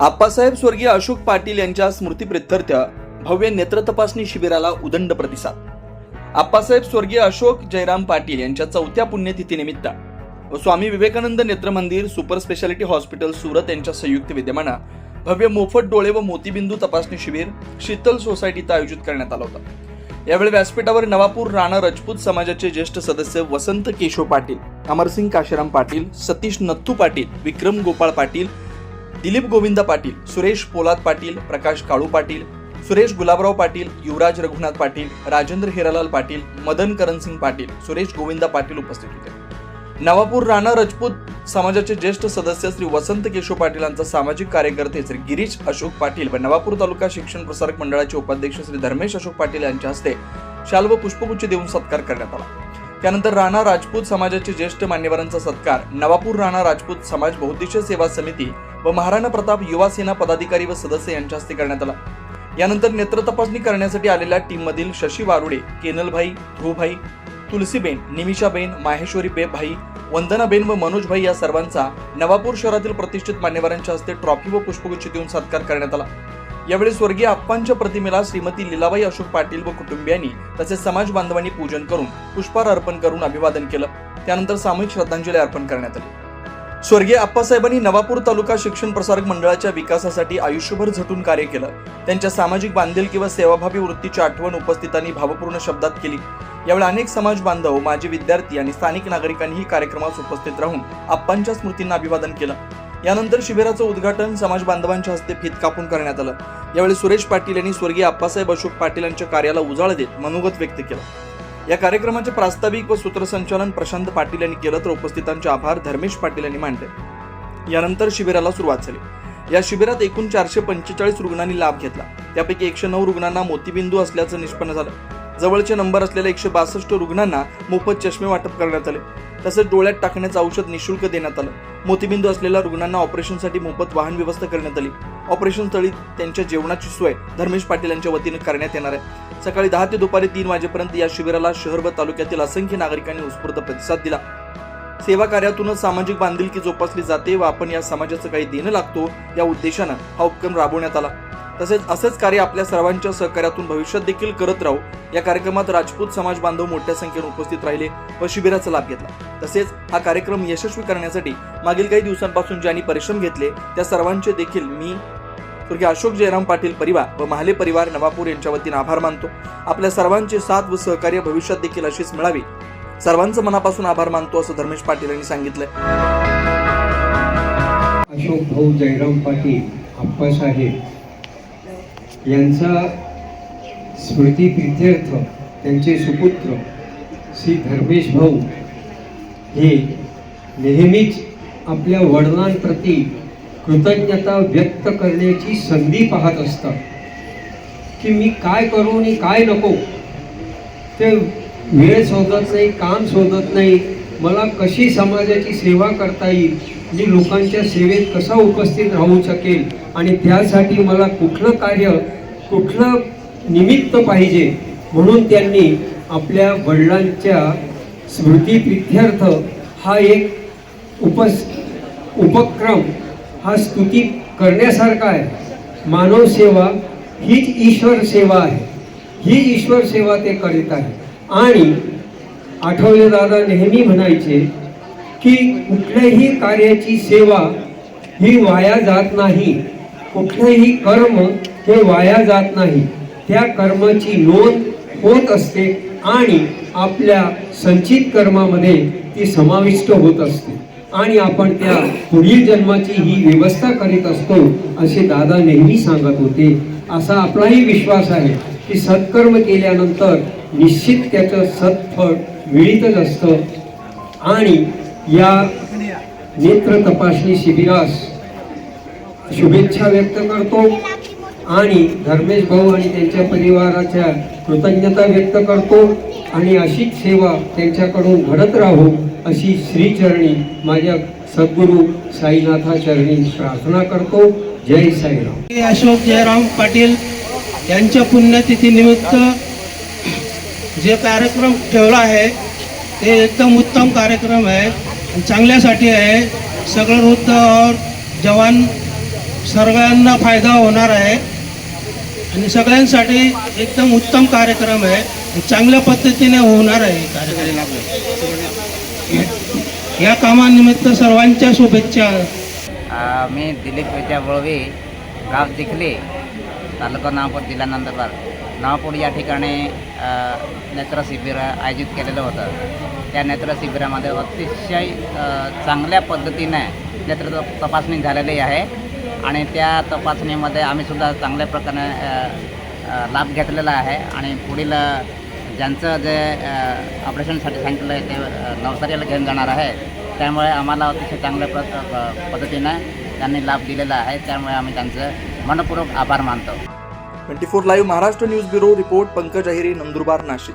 आप्पासाहेब स्वर्गीय अशोक पाटील यांच्या स्मृतीप्रित्यर्थ भव्य नेत्र तपासणी शिबिराला उदंड प्रतिसाद. आप्पासाहेब स्वर्गीय अशोक जयराम पाटील यांच्या चौथ्या पुण्यतिथीनिमित्त व स्वामी विवेकानंद नेत्र मंदिर सुपर स्पेशालिटी हॉस्पिटल सुरत यांच्या संयुक्त विद्यमाना भव्य मोफत डोळे व मोतीबिंदू तपासणी शिबिर शीतल सोसायटीत आयोजित करण्यात आलं होतं. यावेळी व्यासपीठावर नवापूर राणा रजपूत समाजाचे ज्येष्ठ सदस्य वसंत केशव पाटील अमरसिंग काशीराम पाटील सतीश नत्थू पाटील विक्रम गोपाळ पाटील दिलीप गोविंद पाटील सुरेश पोलाद पाटील प्रकाश काळू पाटील सुरेश गुलाबराव पाटील युवराज रघुनाथ पाटील राजेंद्र हिरालाल पाटील मदन करणसिंग पाटील सुरेश गोविंद पाटील उपस्थित होते. नवापूर राणा राजपूत समाजाचे ज्येष्ठ सदस्य श्री वसंत केशव पाटीलांचा सामाजिक कार्यकर्ते श्री गिरीश अशोक पाटील व नवापूर तालुका शिक्षण प्रसारक मंडळाचे उपाध्यक्ष श्री धर्मेश अशोक पाटील यांच्या हस्ते शाल व पुष्पगुच्छ देऊन सत्कार करण्यात आला. त्यानंतर राणा राजपूत समाजाचे ज्येष्ठ मान्यवरांचा सत्कार नवापूर राणा राजपूत समाज बहुद्देशीय सेवा समिती व महाराणा प्रताप युवा सेना पदाधिकारी व सदस्य यांच्या हस्ते करण्यात आला. यानंतर नेत्र तपासणी करण्यासाठी आलेल्या टीममधील शशी वारुडे केनलभाई ध्रुवभाई तुलसीबेन निमिषाबेन माहेश्वरी बेभाई वंदनाबेन व मनोजभाई या सर्वांचा नवापूर शहरातील प्रतिष्ठित मान्यवरांच्या हस्ते ट्रॉफी व पुष्पगुच्छ देऊन सत्कार करण्यात आला. यावेळी स्वर्गीय आप्पांच्या प्रतिमेला श्रीमती लीलाबाई अशोक पाटील व कुटुंबियांनी तसेच समाज बांधवांनी पूजन करून पुष्पहार अर्पण करून अभिवादन केलं. त्यानंतर सामूहिक श्रद्धांजली अर्पण करण्यात आली. स्वर्गीय आप्पासाहेबांनी नवापूर तालुका शिक्षण प्रसारक मंडळाच्या विकासासाठी आयुष्यभर झटून कार्य केलं. त्यांच्या सामाजिक बांधील किंवा सेवाभावी वृत्तीची आठवण उपस्थितांनी भावपूर्ण शब्दात केली. यावेळी अनेक समाज बांधव माजी विद्यार्थी आणि स्थानिक नागरिकांनीही कार्यक्रमास उपस्थित राहून आप्पांच्या स्मृतींना अभिवादन केलं. यानंतर शिबिराचं उद्घाटन समाज बांधवांच्या हस्ते फीत कापून करण्यात आलं. यावेळी सुरेश पाटील यांनी स्वर्गीय आप्पासाहेब अशोक पाटील यांच्या कार्याला उजाळ देत मनोगत व्यक्त केलं. या कार्यक्रमाचे प्रास्ताविक व सूत्रसंचालन प्रशांत पाटील यांनी केलं तर उपस्थितांचे आभार धर्मेश पाटील यांनी मांडले यानंतर शिबिराला सुरुवात झाली. या शिबिरात एकूण चारशे पंचेचाळीस रुग्णांनी लाभ घेतला. त्यापैकी एकशे नऊ रुग्णांना मोतीबिंदू असल्याचं निष्पन्न झालं. जवळचे नंबर असलेल्या एकशे बासष्ट रुग्णांना मोफत चष्मे वाटप करण्यात आले. तसेच डोळ्यात टाकण्याचं औषध निशुल्क देण्यात आलं. मोतीबिंदू असलेल्या रुग्णांना ऑपरेशनसाठी मोफत वाहन व्यवस्था करण्यात आली. ऑपरेशन स्थळी त्यांच्या जेवणाची सोय धर्मेश पाटील यांच्या वतीने करण्यात येणार आहे. सकाळी दहा ते दुपारी तीन वाजेपर्यंत या शिबिराला शहर व तालुक्यातील असंख्य नागरिकांनी उत्स्फूर्त प्रतिसाद दिला. सेवा कार्यातूनच सामाजिक बांधिलकी जोपासली जाते व आपण या समाजाचं काही देणं लागतो या उद्देशानं हा उपक्रम राबवण्यात आला. तसेच असेच कार्य आपल्या सर्वांच्या सहकार्यातून भविष्यात देखील करत राहू. या कार्यक्रमात राजपूत समाज बांधव मोठ्या संख्येने उपस्थित राहिले व शिबिराचा लाभ घेतला. तसेच हा कार्यक्रम यशस्वी करण्यासाठी मागील काही दिवसांपासून ज्यांनी परिश्रम घेतले त्या सर्वांचे देखील मी स्वर्गीय अशोक जयराम पाटील परिवार व महाले परिवार नवापूर यांच्या वतीने आभार मानतो. आपल्या सर्वांचे साथ व सहकार्य भविष्यात देखील अशीच मिळावी. सर्वांचं मनापासून आभार मानतो असं धर्मेश पाटील यांनी सांगितलं अशोक भाऊ जयराम पाटील आप्पासाहेब यांचा स्मृतीप्रित्यर्थ त्यांचे सुपुत्र श्री धर्मेश भाऊ हे नेहमीच आपल्या वडिलांप्रती कृतज्ञता व्यक्त करण्याची संधी पाहत असतात. की मी काय करू आणि काय नको? ते वेळ शोधत नाही काम शोधत नाही. मला कशी समाजाची सेवा करता येईल? मी लोकांच्या सेवेत कसा उपस्थित राहू शकेल? आणि त्यासाठी मला कुठलं कार्य कुठलं निमित्त पाहिजे म्हणून त्यांनी आपल्या वडिलांच्या स्मृतीप्रित्यर्थ हा एक उपस उपक्रम हा स्तुती करण्यासारखा आहे. मानव सेवा हीच ईश्वर सेवा आहे. ही ईश्वर सेवा ते करीत आहे. आणि आठवले दादा नेहमी म्हणायचे की कुठल्याही कार्याची सेवा ही वाया जात नाही. कुठलंही कर्म हे वाया जात नाही. त्या कर्माची नोंद होत असते आणि आपल्या संचित कर्मामध्ये ती समाविष्ट होत असते. आणि आपण त्या पुढील जन्माची ही व्यवस्था करीत असतो असे दादा नेहमी सांगत होते. असा आपलाही विश्वास आहे की सत्कर्म केल्यानंतर निश्चित त्याचं सत्फळ मिळतच असतं. आणि या नेत्र तपासणी शिबिरास शुभेच्छा व्यक्त करतो. आणि धर्मेश भाऊ आणि त्यांच्या परिवाराच्या कृतज्ञता व्यक्त करतो. आणि अशीच सेवा त्यांच्याकडून घडत राहू अशी श्रीचरणी माझ्या सद्गुरू साईनाथाचरणी प्रार्थना करतो. जय साईराम. श्री अशोक जयराम पाटील यांच्या पुण्यतिथीनिमित्त जे कार्यक्रम ठेवला आहे ते एकदम उत्तम कार्यक्रम आहे. चांगल्यासाठी आहे. सगळं वृद्ध और जवान सर्वांना फायदा होणार आहे. आणि सगळ्यांसाठी एकदम उत्तम कार्यक्रम आहे. चांगल्या पद्धतीने होणार आहे कार्यक्रम. या कामानिमित्त सर्वांच्या शुभेच्छा. मी दिलीप विद्या वळवी गाव चिखली तालुका नागपूर जिल्हा नंदुरबार. नागपूर या ठिकाणी नेत्र शिबिर आयोजित केलेलं होतं. त्या नेत्र शिबिरामध्ये अतिशय चांगल्या पद्धतीने नेत्र तपासणी झालेली आहे. आणि त्या तपासणीमध्ये आम्हीसुद्धा चांगल्या प्रकारे लाभ घेतलेला आहे. आणि पुढील ज्यांचं जे ऑपरेशनसाठी सांगितलं आहे ते नवसारीला घेऊन जाणार आहे. त्यामुळे आम्हाला अतिशय चांगल्या प्र पद्धतीनं त्यांनी लाभ दिलेला आहे. त्यामुळे आम्ही त्यांचं मनपूर्वक आभार मानतो. Twenty four live Maharashtra news bureau report Pankaj Ahiri Nandurbar Nashik.